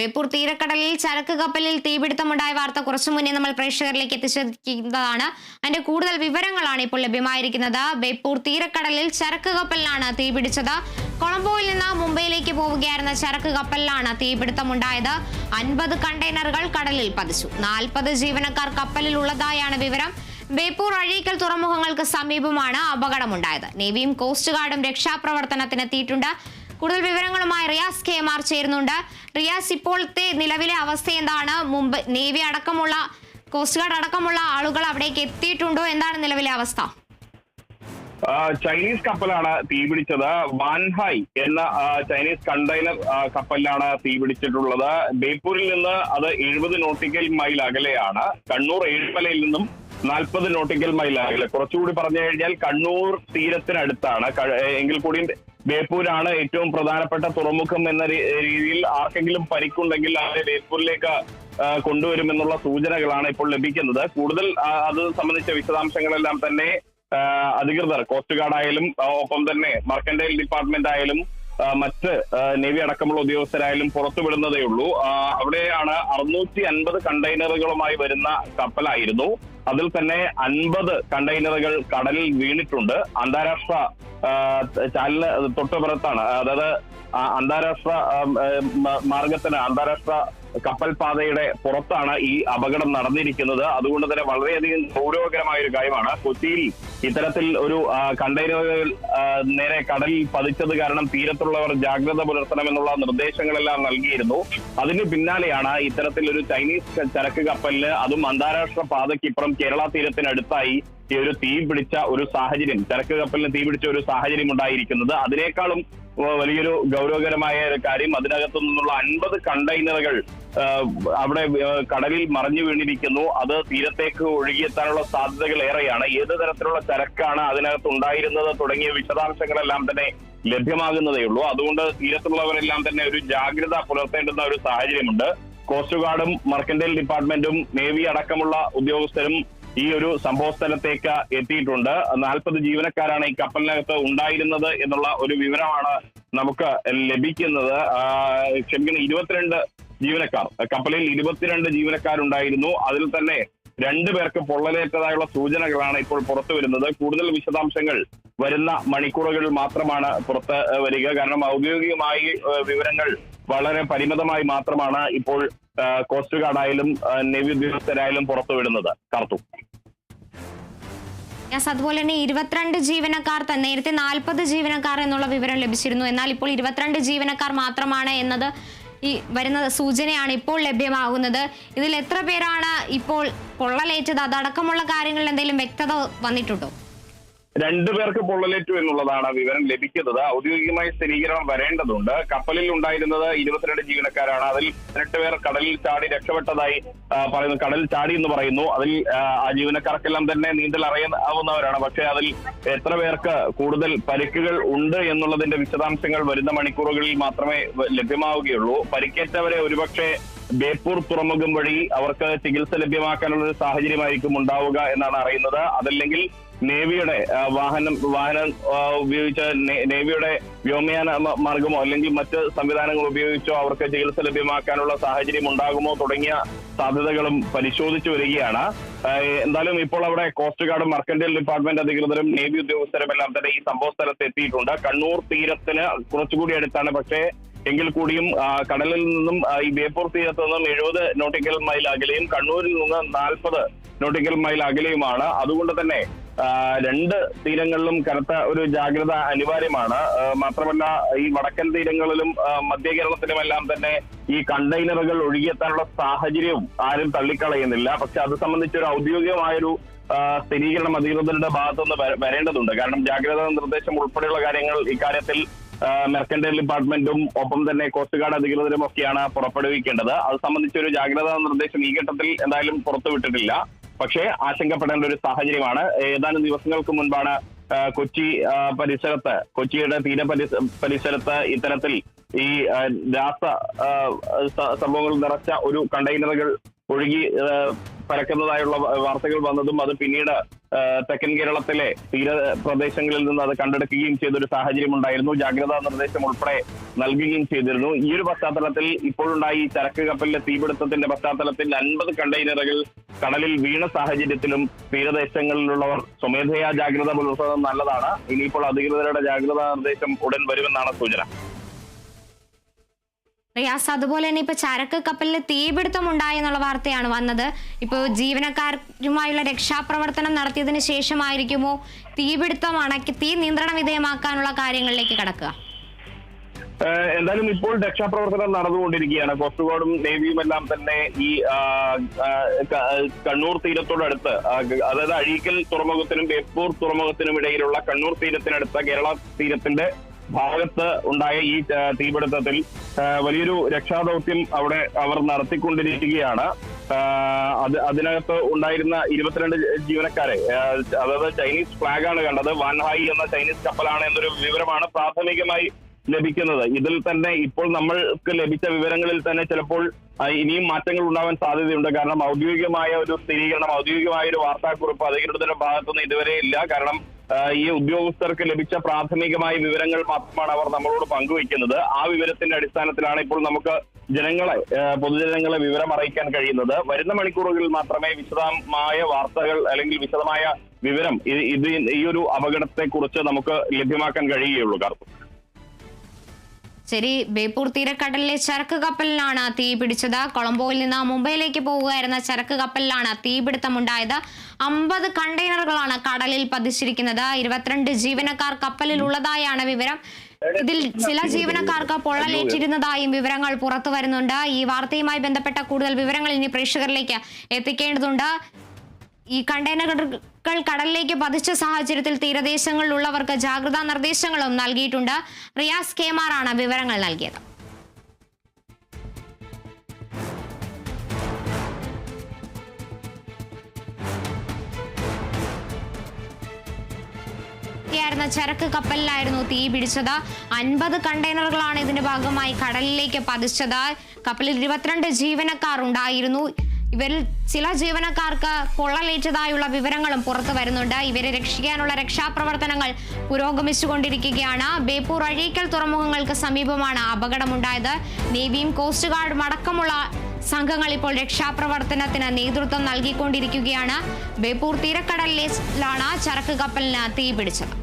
ബേപ്പൂർ തീരക്കടലിൽ ചരക്ക് കപ്പലിൽ തീപിടുത്തമുണ്ടായ വാർത്ത കുറച്ചു മുന്നേ നമ്മൾ പ്രേക്ഷകരിലേക്ക് എത്തിച്ചിരിക്കുന്നതാണ് അതിന്റെ കൂടുതൽ വിവരങ്ങളാണ് ഇപ്പോൾ ലഭ്യമായിരിക്കുന്നത്. ബേപ്പൂർ തീരക്കടലിൽ ചരക്ക് കപ്പലിലാണ് തീപിടിച്ചത്. കൊളംബോയിൽ നിന്ന് മുംബൈയിലേക്ക് പോവുകയായിരുന്ന ചരക്ക് കപ്പലിലാണ് തീപിടുത്തമുണ്ടായത്. അൻപത് കണ്ടെയ്നറുകൾ കടലിൽ പതിച്ചു. നാൽപ്പത് ജീവനക്കാർ കപ്പലിൽ ഉള്ളതായാണ് വിവരം. ബേപ്പൂർ അഴീക്കൽ തുറമുഖങ്ങൾക്ക് സമീപമാണ് അപകടമുണ്ടായത്. നേവിയും കോസ്റ്റ് ഗാർഡും രക്ഷാപ്രവർത്തനത്തിനെത്തിയിട്ടുണ്ട് കൂടുതൽ വിവരങ്ങളുമായി റിയാസ് കെ എം ആർ ചേരുന്നുണ്ട്. റിയാസ് ഇപ്പോഴത്തെ നിലവിലെ അവസ്ഥ എന്താണ്? മുമ്പ് നേവി അടക്കമുള്ള കോസ്റ്റ് ഗാർഡ് അടക്കമുള്ള ആളുകൾ അവിടേക്ക് എത്തിയിട്ടുണ്ടോ? എന്താണ് നിലവിലെ അവസ്ഥ? ചൈനീസ് കപ്പലാണ് തീപിടിച്ചത് വാൻഹായ് എന്ന ചൈനീസ് കണ്ടെയ്നർ കപ്പലിലാണ് തീപിടിച്ചിട്ടുള്ളത് ബേപ്പൂരിൽ നിന്ന് അത് എഴുപത് നോട്ടിക്കൽ മൈൽ അകലെയാണ്. കണ്ണൂർ ഏഴുമലയിൽ നിന്നും നാൽപ്പത് നോട്ടിക്കൽ മൈൽ അകലെ. കുറച്ചുകൂടി പറഞ്ഞു കഴിഞ്ഞാൽ കണ്ണൂർ തീരത്തിനടുത്താണ്. എങ്കിൽ കൂടി ബേപ്പൂരാണ് ഏറ്റവും പ്രധാനപ്പെട്ട തുറമുഖം എന്ന രീതിയിൽ ആർക്കെങ്കിലും പരിക്കുണ്ടെങ്കിൽ അവരെ ബേപ്പൂരിലേക്ക് കൊണ്ടുവരുമെന്നുള്ള സൂചനകളാണ് ഇപ്പോൾ ലഭിക്കുന്നത്. കൂടുതൽ അത് സംബന്ധിച്ച വിശദാംശങ്ങളെല്ലാം തന്നെ അധികൃതർ കോസ്റ്റ് ഗാർഡ് ആയാലും ഒപ്പം തന്നെ മർക്കൻഡൈൽ ഡിപ്പാർട്ട്മെന്റ് ആയാലും മറ്റ് നേവി അടക്കമുള്ള ഉദ്യോഗസ്ഥരായാലും പുറത്തുവിടുന്നതേ ഉള്ളൂ അവിടെയാണ് അറുന്നൂറ്റി അൻപത് കണ്ടെയ്നറുകളുമായി വരുന്ന കപ്പലായിരുന്നു. അതിൽ തന്നെ അൻപത് കണ്ടെയ്നറുകൾ കടലിൽ വീണിട്ടുണ്ട്. അന്താരാഷ്ട്ര ചാനലിന് തൊട്ടുപുറത്താണ് അതായത് അന്താരാഷ്ട്ര മാർഗത്തിന് അന്താരാഷ്ട്ര കപ്പൽ പാതയുടെ പുറത്താണ് ഈ അപകടം നടന്നിരിക്കുന്നത്. അതുകൊണ്ട് തന്നെ വളരെയധികം ഗൗരവകരമായ ഒരു കാര്യമാണ്. കൊച്ചിയിൽ ഇത്തരത്തിൽ ഒരു കണ്ടെയ്നറുകൾ നേരെ കടലിൽ പതിച്ചത് കാരണം തീരത്തുള്ളവർ ജാഗ്രത പുലർത്തണമെന്നുള്ള നിർദ്ദേശങ്ങളെല്ലാം നൽകിയിരുന്നു. അതിന് പിന്നാലെയാണ് ഇത്തരത്തിൽ ഒരു ചൈനീസ് ചരക്ക് കപ്പലിന് അതും അന്താരാഷ്ട്ര പാതയ്ക്കിപ്പുറം കേരള തീരത്തിനടുത്തായി ഈ ഒരു തീ പിടിച്ച ഒരു സാഹചര്യം ചരക്ക് കപ്പലിന് തീ പിടിച്ച ഒരു സാഹചര്യം ഉണ്ടായിരിക്കുന്നത്. അതിനേക്കാളും വലിയൊരു ഗൗരവകരമായ ഒരു കാര്യം അതിനകത്തു നിന്നുള്ള അൻപത് കണ്ടെയ്നറുകൾ അവിടെ കടലിൽ മറിഞ്ഞു വീണിരിക്കുന്നു. അത് തീരത്തേക്ക് ഒഴുകിയെത്താനുള്ള സാധ്യതകൾ ഏറെയാണ്. ഏത് തരത്തിലുള്ള ചരക്കാണ് അതിനകത്ത് ഉണ്ടായിരുന്നത് തുടങ്ങിയ വിശദാംശങ്ങളെല്ലാം തന്നെ ലഭ്യമാകുന്നതേ ഉള്ളൂ അതുകൊണ്ട് തീരത്തുള്ളവരെല്ലാം തന്നെ ഒരു ജാഗ്രത പുലർത്തേണ്ടുന്ന ഒരു സാഹചര്യമുണ്ട്. കോസ്റ്റ് ഗാർഡും മർക്കന്റൈൽ ഡിപ്പാർട്ട്മെന്റും നേവി അടക്കമുള്ള ഉദ്യോഗസ്ഥരും ഈ ഒരു സംഭവ സ്ഥലത്തേക്ക് എത്തിയിട്ടുണ്ട്. നാൽപ്പത് ജീവനക്കാരാണ് ഈ കപ്പലിനകത്ത് ഉണ്ടായിരുന്നത് എന്നുള്ള ഒരു വിവരമാണ് നമുക്ക് ലഭിക്കുന്നത്. ക്ഷമിക്കണം ഇരുപത്തിരണ്ട് ജീവനക്കാർ കപ്പലിൽ ഇരുപത്തിരണ്ട് ജീവനക്കാരുണ്ടായിരുന്നു. അതിൽ തന്നെ രണ്ടു പേർക്ക് പൊള്ളലേറ്റതായുള്ള സൂചനകളാണ് ഇപ്പോൾ പുറത്തു വരുന്നത് കൂടുതൽ വിശദാംശങ്ങൾ വരുന്ന മണിക്കൂറുകളിൽ മാത്രമാണ് പുറത്ത് വരിക. കാരണം ഔദ്യോഗികമായി വിവരങ്ങൾ വളരെ പരിമിതമായി മാത്രമാണ് ഇപ്പോൾ കോസ്റ്റ് ഗാർഡ് ആയാലും നേവി ഉദ്യോഗസ്ഥരായാലും പുറത്തുവിടുന്നത് കർത്തു അതുപോലെ തന്നെ ഇരുപത്തിരണ്ട് ജീവനക്കാർ നേരത്തെ നാൽപ്പത് ജീവനക്കാർ എന്നുള്ള വിവരം ലഭിച്ചിരുന്നു. എന്നാൽ ഇപ്പോൾ ഇരുപത്തിരണ്ട് ജീവനക്കാർ മാത്രമാണ് എന്നത് ഈ വരുന്ന സൂചനയാണ് ഇപ്പോൾ ലഭ്യമാകുന്നത്. ഇതിൽ എത്ര പേരാണ് ഇപ്പോൾ പൊള്ളലേറ്റത്? അതടക്കമുള്ള കാര്യങ്ങളിൽ എന്തെങ്കിലും വ്യക്തത വന്നിട്ടുണ്ടോ? രണ്ടു പേർക്ക് പൊള്ളലേറ്റു എന്നുള്ളതാണ് വിവരം ലഭിക്കുന്നത്. ഔദ്യോഗികമായി സ്ഥിരീകരണം വരേണ്ടതുണ്ട്. കപ്പലിൽ ഉണ്ടായിരുന്നത് ഇരുപത്തിരണ്ട് ജീവനക്കാരാണ്. അതിൽ പതിനെട്ട് പേർ കടലിൽ ചാടി രക്ഷപ്പെട്ടതായി പറയുന്നു. കടലിൽ ചാടി എന്ന് പറയുന്നു. അതിൽ ആ, ജീവനക്കാർക്കെല്ലാം തന്നെ നീന്തൽ അറിയാവുന്നവരാണ്. പക്ഷേ അതിൽ എത്ര പേർക്ക് കൂടുതൽ പരിക്കുകൾ ഉണ്ട് എന്നുള്ളതിന്റെ വിശദാംശങ്ങൾ വരുന്ന മണിക്കൂറുകളിൽ മാത്രമേ ലഭ്യമാവുകയുള്ളൂ. പരിക്കേറ്റവരെ ഒരുപക്ഷെ ബേപ്പൂർ തുറമുഖം വഴി അവർക്ക് ചികിത്സ ലഭ്യമാക്കാനുള്ള ഒരു സാഹചര്യമായിരിക്കും ഉണ്ടാവുക എന്നാണ് അറിയുന്നത്. അതല്ലെങ്കിൽ നേവിയുടെ വാഹനം വാഹനം ഉപയോഗിച്ച നേവിയുടെ വ്യോമയാന മാർഗമോ അല്ലെങ്കിൽ മറ്റ് സംവിധാനങ്ങൾ ഉപയോഗിച്ചോ അവർക്ക് ചികിത്സ ലഭ്യമാക്കാനുള്ള സാഹചര്യം ഉണ്ടാകുമോ തുടങ്ങിയ സാധ്യതകളും പരിശോധിച്ചു വരികയാണ്. എന്തായാലും ഇപ്പോൾ അവിടെ കോസ്റ്റ് ഗാർഡും മർക്കന്റൽ ഡിപ്പാർട്ട്മെന്റ് അധികൃതരും നേവി ഉദ്യോഗസ്ഥരും എല്ലാം തന്നെ ഈ സംഭവ സ്ഥലത്ത് എത്തിയിട്ടുണ്ട്. കണ്ണൂർ തീരത്തിന് കുറച്ചുകൂടി അടുത്താണ്. പക്ഷേ എങ്കിൽ കൂടിയും കടലിൽ നിന്നും ഈ ബേപ്പൂർ തീരത്ത് നിന്നും എഴുപത് നോട്ടിക്കൽ മൈൽ അകലെയും കണ്ണൂരിൽ നിന്ന് നാൽപ്പത് നോട്ടിക്കൽ മൈൽ അകലെയുമാണ്. അതുകൊണ്ട് തന്നെ രണ്ട് തീരങ്ങളിലും കനത്ത ഒരു ജാഗ്രത അനിവാര്യമാണ്. മാത്രമല്ല ഈ വടക്കൻ തീരങ്ങളിലും മധ്യ കേരളത്തിലുമെല്ലാം തന്നെ ഈ കണ്ടെയ്നറുകൾ ഒഴുകിയെത്താനുള്ള സാഹചര്യവും ആരും തള്ളിക്കളയുന്നില്ല. പക്ഷെ അത് സംബന്ധിച്ച് ഒരു ഔദ്യോഗികമായൊരു സ്ഥിരീകരണം അധികൃതരുടെ ഭാഗത്തുനിന്ന് വരേണ്ടതുണ്ട്. കാരണം ജാഗ്രതാ നിർദ്ദേശം ഉൾപ്പെടെയുള്ള കാര്യങ്ങൾ ഇക്കാര്യത്തിൽ മെർക്കന്റൈൽ ഡിപ്പാർട്ട്മെന്റും ഒപ്പം തന്നെ കോസ്റ്റ് ഗാർഡ് അധികൃതരും ഒക്കെയാണ് പുറപ്പെടുവിക്കേണ്ടത്. അത് സംബന്ധിച്ചൊരു ജാഗ്രതാ നിർദ്ദേശം ഈ ഘട്ടത്തിൽ എന്തായാലും പുറത്തുവിട്ടിട്ടില്ല. പക്ഷേ ആശങ്കപ്പെടേണ്ട ഒരു സാഹചര്യമാണ്. ഏതാനും ദിവസങ്ങൾക്ക് മുൻപാണ് കൊച്ചി പരിസരത്ത് കൊച്ചിയുടെ തീര പരിസ- പരിസരത്ത് ഇത്തരത്തിൽ ഈ രാസ സംഭവങ്ങൾ നിറച്ച ഒരു കണ്ടെയ്നറുകൾ ഒഴുകി പരക്കുന്നതായുള്ള വാർത്തകൾ വന്നതും അത് പിന്നീട് തെക്കൻ കേരളത്തിലെ തീരപ്രദേശങ്ങളിൽ നിന്ന് അത് കണ്ടെടുക്കുകയും ചെയ്ത ഒരു സാഹചര്യം ഉണ്ടായിരുന്നു. ജാഗ്രതാ നിർദ്ദേശം ഉൾപ്പെടെ നൽകുകയും ചെയ്തിരുന്നു. ഈ ഒരു പശ്ചാത്തലത്തിൽ ഇപ്പോഴുണ്ടായി ചരക്ക് കപ്പലിലെ തീപിടുത്തത്തിന്റെ പശ്ചാത്തലത്തിൽ അൻപത് കണ്ടെയ്നറുകൾ കടലിൽ വീണ സാഹചര്യത്തിലും തീരദേശങ്ങളിലുള്ളവർ സ്വമേധയാ ജാഗ്രത പുലർത്തുന്നത് നല്ലതാണ്. ഇനിയിപ്പോൾ അധികൃതരുടെ ജാഗ്രതാ നിർദ്ദേശം ഉടൻ വരുമെന്നാണ് സൂചന. റിയാസ് അതുപോലെ തന്നെ ഇപ്പൊ ചരക്ക് കപ്പലിൽ തീപിടുത്തം ഉണ്ടായി എന്നുള്ള വാർത്തയാണ് വന്നത്. ഇപ്പോൾ ജീവനക്കാരുമായുള്ള രക്ഷാപ്രവർത്തനം നടത്തിയതിന് ശേഷമായിരിക്കുമോ തീപിടുത്തം അണക്കി തീ നിയന്ത്രണ വിധേയമാക്കാനുള്ള കാര്യങ്ങളിലേക്ക് കടക്കുക? എന്തായാലും ഇപ്പോൾ രക്ഷാപ്രവർത്തനം നടന്നുകൊണ്ടിരിക്കുകയാണ്. കോസ്റ്റ് ഗാർഡും നേവിയും എല്ലാം തന്നെ ഈ കണ്ണൂർ തീരത്തോടടുത്ത് അതായത് അഴീക്കൽ തുറമുഖത്തിനും ബേപ്പൂർ തുറമുഖത്തിനും ഇടയിലുള്ള കണ്ണൂർ തീരത്തിനടുത്ത കേരള തീരത്തിന്റെ ഭാഗത്ത് ഉണ്ടായ ഈ തീപിടുത്തത്തിൽ വലിയൊരു രക്ഷാദൗത്യം അവിടെ അവർ നടത്തിക്കൊണ്ടിരിക്കുകയാണ്. അത് അതിനകത്ത് ഉണ്ടായിരുന്ന ഇരുപത്തിരണ്ട് ജീവനക്കാരെ അതായത് ചൈനീസ് ഫ്ലാഗ് ആണ് കണ്ടത്. വാൻഹായി എന്ന ചൈനീസ് കപ്പലാണ് എന്നൊരു വിവരമാണ് പ്രാഥമികമായി ലഭിക്കുന്നത്. ഇതിൽ തന്നെ ഇപ്പോൾ നമ്മൾക്ക് ലഭിച്ച വിവരങ്ങളിൽ തന്നെ ചിലപ്പോൾ ഇനിയും മാറ്റങ്ങൾ ഉണ്ടാവാൻ സാധ്യതയുണ്ട്. കാരണം ഔദ്യോഗികമായ ഒരു സ്ഥിരീകരണം ഔദ്യോഗികമായ ഒരു വാർത്താക്കുറിപ്പ് അധികൃതരുടെ ഭാഗത്തുനിന്ന് ഇതുവരെ ഇല്ല. കാരണം ഈ ഉദ്യോഗസ്ഥർക്ക് ലഭിച്ച പ്രാഥമികമായ വിവരങ്ങൾ മാത്രമാണ് അവർ നമ്മളോട് പങ്കുവയ്ക്കുന്നത്. ആ വിവരത്തിന്റെ അടിസ്ഥാനത്തിലാണ് ഇപ്പോൾ നമുക്ക് ജനങ്ങളെ പൊതുജനങ്ങളെ വിവരം അറിയിക്കാൻ കഴിയുന്നത്. വരുന്ന മണിക്കൂറുകളിൽ മാത്രമേ വിശദമായ വാർത്തകൾ അല്ലെങ്കിൽ വിശദമായ വിവരം ഇത് ഈ ഒരു അപകടത്തെ കുറിച്ച് നമുക്ക് ലഭ്യമാക്കാൻ കഴിയുകയുള്ളൂ കാരണം ശരി ബേപ്പൂർ തീരക്കടലിലെ ചരക്ക് കപ്പലിലാണ് തീ പിടിച്ചത്. കൊളംബോയിൽ നിന്ന് മുംബൈയിലേക്ക് പോവുകയായിരുന്ന ചരക്ക് കപ്പലിലാണ് തീപിടുത്തമുണ്ടായത് അമ്പത് കണ്ടെയ്നറുകളാണ് കടലിൽ പതിച്ചിരിക്കുന്നത്. ഇരുപത്തിരണ്ട് ജീവനക്കാർ കപ്പലിൽ ഉള്ളതായാണ് വിവരം. ഇതിൽ ചില ജീവനക്കാർക്ക് പൊള്ളലേറ്റിരുന്നതായും വിവരങ്ങൾ പുറത്തു വരുന്നുണ്ട്. ഈ വാർത്തയുമായി ബന്ധപ്പെട്ട കൂടുതൽ വിവരങ്ങൾ ഇനി പ്രേക്ഷകരിലേക്ക് എത്തിക്കേണ്ടതുണ്ട്. ഈ കണ്ടെയ്നറുകൾ കടലിലേക്ക് പതിച്ച സാഹചര്യത്തിൽ തീരദേശങ്ങളിലുള്ളവർക്ക് ജാഗ്രതാ നിർദ്ദേശങ്ങളും നൽകിയിട്ടുണ്ട്. റിയാസ് കെമാറാണ് വിവരങ്ങൾ നൽകിയത്. ചരക്ക് കപ്പലിലായിരുന്നു തീ പിടിച്ചത്. അൻപത് കണ്ടെയ്നറുകളാണ് ഇതിന്റെ ഭാഗമായി കടലിലേക്ക് പതിച്ചത്. കപ്പലിൽ ഇരുപത്തിരണ്ട് ജീവനക്കാർ ഉണ്ടായിരുന്നു. ഇവരിൽ ചില ജീവനക്കാർക്ക് പൊള്ളലേറ്റതായുള്ള വിവരങ്ങളും പുറത്തു വരുന്നുണ്ട്. ഇവരെ രക്ഷിക്കാനുള്ള രക്ഷാപ്രവർത്തനങ്ങൾ പുരോഗമിച്ചുകൊണ്ടിരിക്കുകയാണ്. ബേപ്പൂർ അഴീക്കൽ തുറമുഖങ്ങൾക്ക് സമീപമാണ് അപകടമുണ്ടായത്. നേവിയും കോസ്റ്റ് ഗാർഡും അടക്കമുള്ള സംഘങ്ങൾ ഇപ്പോൾ രക്ഷാപ്രവർത്തനത്തിന് നേതൃത്വം നൽകിക്കൊണ്ടിരിക്കുകയാണ്. ബേപ്പൂർ തീരക്കടലിലാണ് ചരക്ക് കപ്പലിന് തീ പിടിച്ചത്